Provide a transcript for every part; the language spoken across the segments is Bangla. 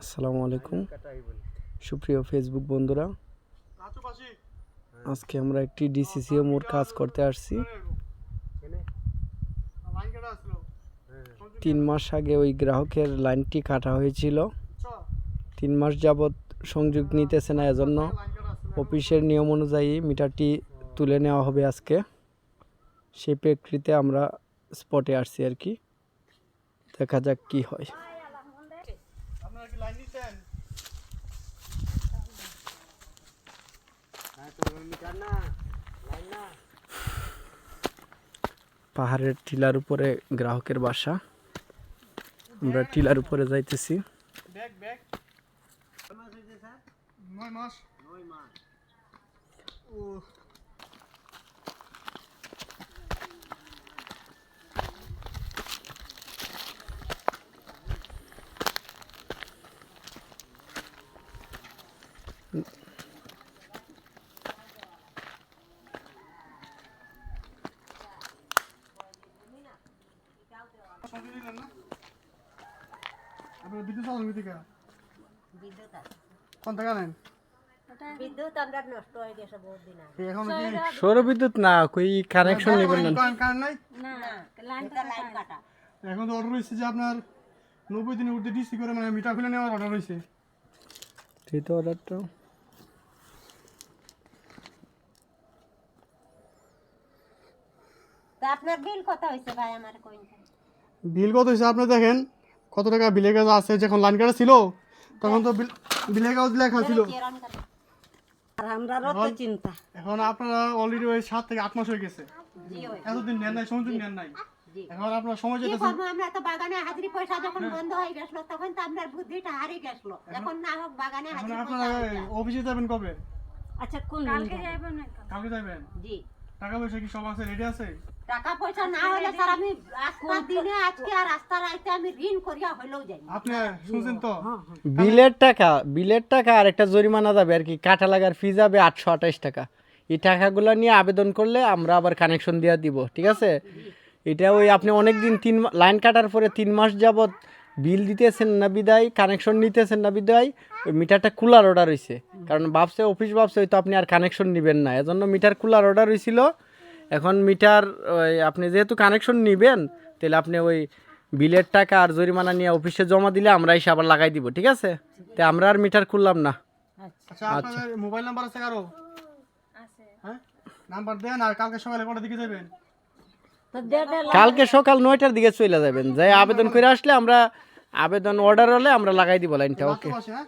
আসসালামু আলাইকুম। সুপ্রিয় ফেসবুক বন্ধুরা, আজকে আমরা একটি ডিসিসিও মোর কাজ করতে আসছি। তিন মাস আগে ওই গ্রাহকের লাইনটি কাটা হয়েছিল। তিন মাস যাবৎ সংযোগ নিতেছে না, এজন্য অফিসের নিয়ম অনুযায়ী মিটারটি তুলে নেওয়া হবে আজকে। সেই প্রেক্ষিতে আমরা স্পটে আসছি আর কি। দেখা যাক কি হয় আপনারা কি লাইন নিচ্ছেন পাহাড়ের টিলার উপরে গ্রাহকের বাসা। আমরা টিলার উপরে যাইতেছি। ব্যাগ ব্যাগ নয় মাস। নয় মাস। ও আপনার বিদ্যুৎ চালান বিদ্যুৎ কোন বিদ্যুৎ আমরা নষ্ট হয়ে গেছে আগে এখন কি সৌরবিদ্যুৎ না কই কানেকশন নেবেন না কারেন্ট নাই না লাইন কাটা এখন তো অর্ডার রয়েছে যে আপনার নব্বই দিনের ঊর্ধ্বে ডিসি করে মানে মিটার খুলে নেওয়ার অর্ডার রয়েছে সেই তো অর্ডারটা তা আপনার বিল কত হয়েছে ভাই আমার কইন বিল কত হয়েছে? আপনি দেখেন কত টাকা বিলের কাজ আছে যখন লাইন কাটা ছিল তখন তো বিল বিলের কাগজ লেখা ছিল। আর আমরারও তো চিন্তা। এখন আপনারা অলরেডি ওই সাত থেকে আট মাস হয়ে গেছে। এতদিন নেন নাই সংযোগ নেন নাই। এখন আপনার সময় যেতেছে আমরা তো বাগানে হাজিরি পয়সা যখন বন্ধ হয়ে গেছিল তখন তো আপনার বুদ্ধিটা হারিয়ে গেছিল। এখন না হোক বাগানে এখন হাজিরি পয়সা হয়ে অফিসে যাবেন কবে? আচ্ছা কোন কালকে যাবেন? কালকে। যাবেন জি। টাকা পয়সা কি সব আছে রেডি আছে? টাকা পয়সা না হলে স্যার আমি আজকে দিনে আজকে আর রাস্তা রাইতে আমি ঋণ করিয়া হইলেও যাই। আপনি শুনছেন তো? বিলের টাকা বিলের টাকা আর একটা জরিমানা যাবে আর কি কাটা লাগার ফি যাবে আটশো আঠাশ টাকা। এই টাকাগুলো নিয়ে আবেদন করলে আমরা আবার কানেকশন দিয়ে দিব ঠিক আছে? এটা ওই আপনি অনেক দিন তিন মা- লাইন কাটার পরে তিন মাস যাবত বিল দিতেছেন না বিদায় কানেকশন নিতেছেন না বিদায় ওই মিটারটা কুলার অর্ডার হয়েছে কারণ ভাবছে অফিস ভাবছে হয়তো আপনি আর কানেকশন নেবেন না। এজন্য মিটার কুলার অর্ডার হয়েছিল এখন মিটার ওই আপনি যেহেতু কানেকশন নেবেন তাহলে আপনি ওই বিলের টাকা আর জরিমানা নিয়ে অফিসে জমা দিলে আমরা এসে আবার লাগাই দিব ঠিক আছে? তো আমরা আর মিটার খুললাম না। আচ্ছা মোবাইল নাম্বার আছে কারও? হ্যাঁ? নাম্বার দেন আর কালকে সকালে কটার দিকে যাবেন? কালকে সকাল নয়টার দিকে চলে যাবেন। যাই আবেদন করে আসলে আমরা আবেদন অর্ডার হলে আমরা লাগাই দিব লাইনটা ওকে হ্যাঁ?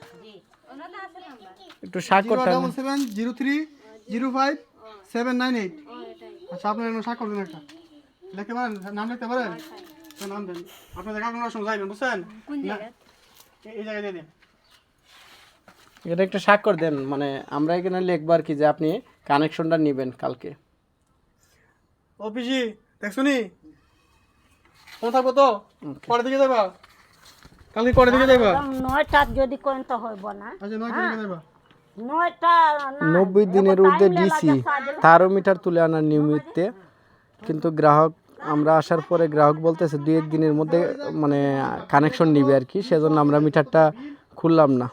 একটু শাক করতে double seven zero three zero five seven nine eight আচ্ছা আপনার এমন শাক করবেন একটা। লিখতে পারেন নাম লিখতে পারেন? তো নাম দেন। আপনাদের কাকুর সঙ্গে যাইবেন বুঝছেন? এই- জায়গায় দিয়ে দিন। এটা একটু স্বাক্ষর দেন মানে আমরা এখানে লিখব আর কি যে আপনি কানেকশনটা নেবেন কালকে। অফিসি দেখছুনি ফোন থাকব তো? পরের দিকে যাবা? কালকে কটার দিকে যাবা নয়টা যদি কোন তো হইব না। আচ্ছা দিকে যাবা না নব্বই দিনের ঊর্ধ্বে ডিসি তারও মিটার তুলে আনার নিমিত্তে কিন্তু গ্রাহক আমরা আসার পরে গ্রাহক বলতেছে দু এক দিনের মধ্যে মানে কানেকশন নিবে আর কি সেজন্য আমরা মিটারটা খুললাম না।